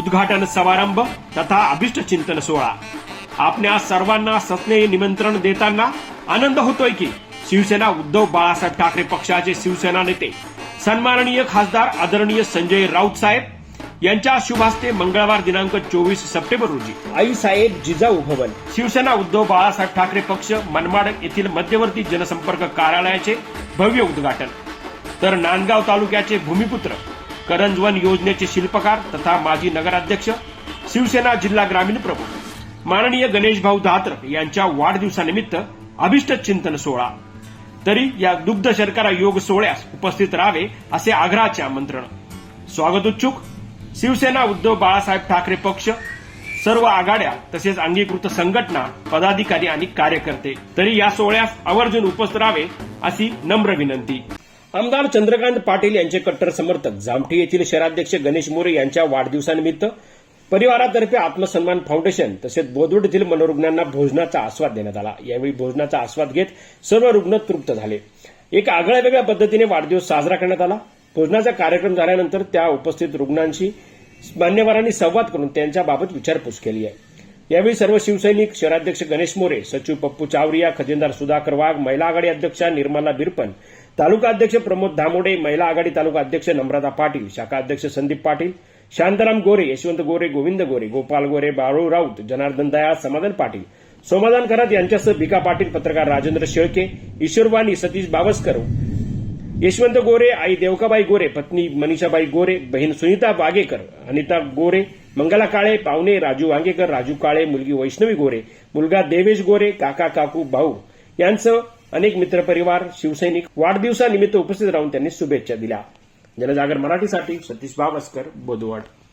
उद्घाटन समारंभ तथा अभिष्ट चिंतन सोहळा. आपल्या सर्वांना सत्ने निमंत्रण देताना आनंद होतोय की शिवसेना उद्धव बाळासाहेब ठाकरे पक्षाचे शिवसेना नेते सन्माननीय खासदार आदरणीय संजय राऊत साहेब यांच्या शुभ हस्ते मंगळवार दिनांक चोवीस सप्टेंबर रोजी. आई साहेब जिजाऊ भवन. शिवसेना उद्धव बाळासाहेब ठाकरे पक्ष मनमाड येथील मध्यवर्ती जनसंपर्क कार्यालयाचे भव्य उद्घाटन. तर नांदगाव तालुक्याचे भूमिपुत्र करंजवन योजनेचे शिल्पकार तथा माजी नगराध्यक्ष शिवसेना जिल्हा ग्रामीण प्रमुख माननीय गणेश भाऊ दात्र यांच्या वाढदिवसानिमित्त अभिष्ट चिंतन सोहळा. तरी या दुग्ध शर्करा योग सोहळ्यास उपस्थित राहावे असे आग्रहाचे आमंत्रण स्वागत उत्सुक शिवसेना उद्धव बाळासाहेब ठाकरे पक्ष सर्व आघाड्या तसेच अंगीकृत संघटना पदाधिकारी आणि कार्यकर्ते तरी या सोहळ्यास आवर्जून उपस्थित राहावे अशी नम्र विनंती. आमदार चंद्रकांत पाटील यांचे कट्टर समर्थक जामठी येथील शहराध्यक्ष गणेश मोरे यांच्या वाढदिवसानिमित्त परिवारातर्फे आत्मसन्मान फाउंडेशन तसेच बोदवड येथील मनोरुग्णांना भोजनाचा आस्वाद देण्यात आला. यावेळी भोजनाचा आस्वाद घेत सर्व रुग्ण तृप्त झाले. एक आगळ्या वेगळ्या पद्धतीने वाढदिवस साजरा करण्यात आला. भोजनाचा कार्यक्रम झाल्यानंतर त्या उपस्थित रुग्णांशी मान्यवरांनी संवाद करून त्यांच्याबाबत विचारपूस केली आहे. यावेळी सर्व शिवसैनिक शहराध्यक्ष गणेश मोरे सचिव पप्पू चावरिया खजिनदार सुधाकर वाघ महिला आघाडी अध्यक्षा निर्मला बिरपन तालुका अध्यक्ष प्रमोद धामोडे महिला आघाडी तालुका अध्यक्ष नम्रता पाटील शाखा अध्यक्ष संदीप पाटील शांताराम गोरे यशवंत गोरे गोविंद गोरे गोपाल गोरे बाळू राऊत जनार्दन दया समाधान पाटील सोमाधान करात यांच्यासह भिका पाटील पत्रकार राजेंद्र शेळके ईश्वरवाणी सतीश बावस्कर यशवंत गोरे आई देवकाबाई गोरे पत्नी मनीषाबाई गोरे बहीण सुनीता वागेकर अनिता गोरे मंगला काळे पावणे राजू वांगेकर राजू काळे मुलगी वैष्णवी गोरे मुलगा देवेश गोरे काका काकू भाऊ यांचं अनेक मित्रपरिवार शिवसैनिक वाढदिवसानिमित्त उपस्थित राहून त्यांनी शुभेच्छा दिल्या. जनजागर मराठीसाठी सतीश बावस्कर बोदवड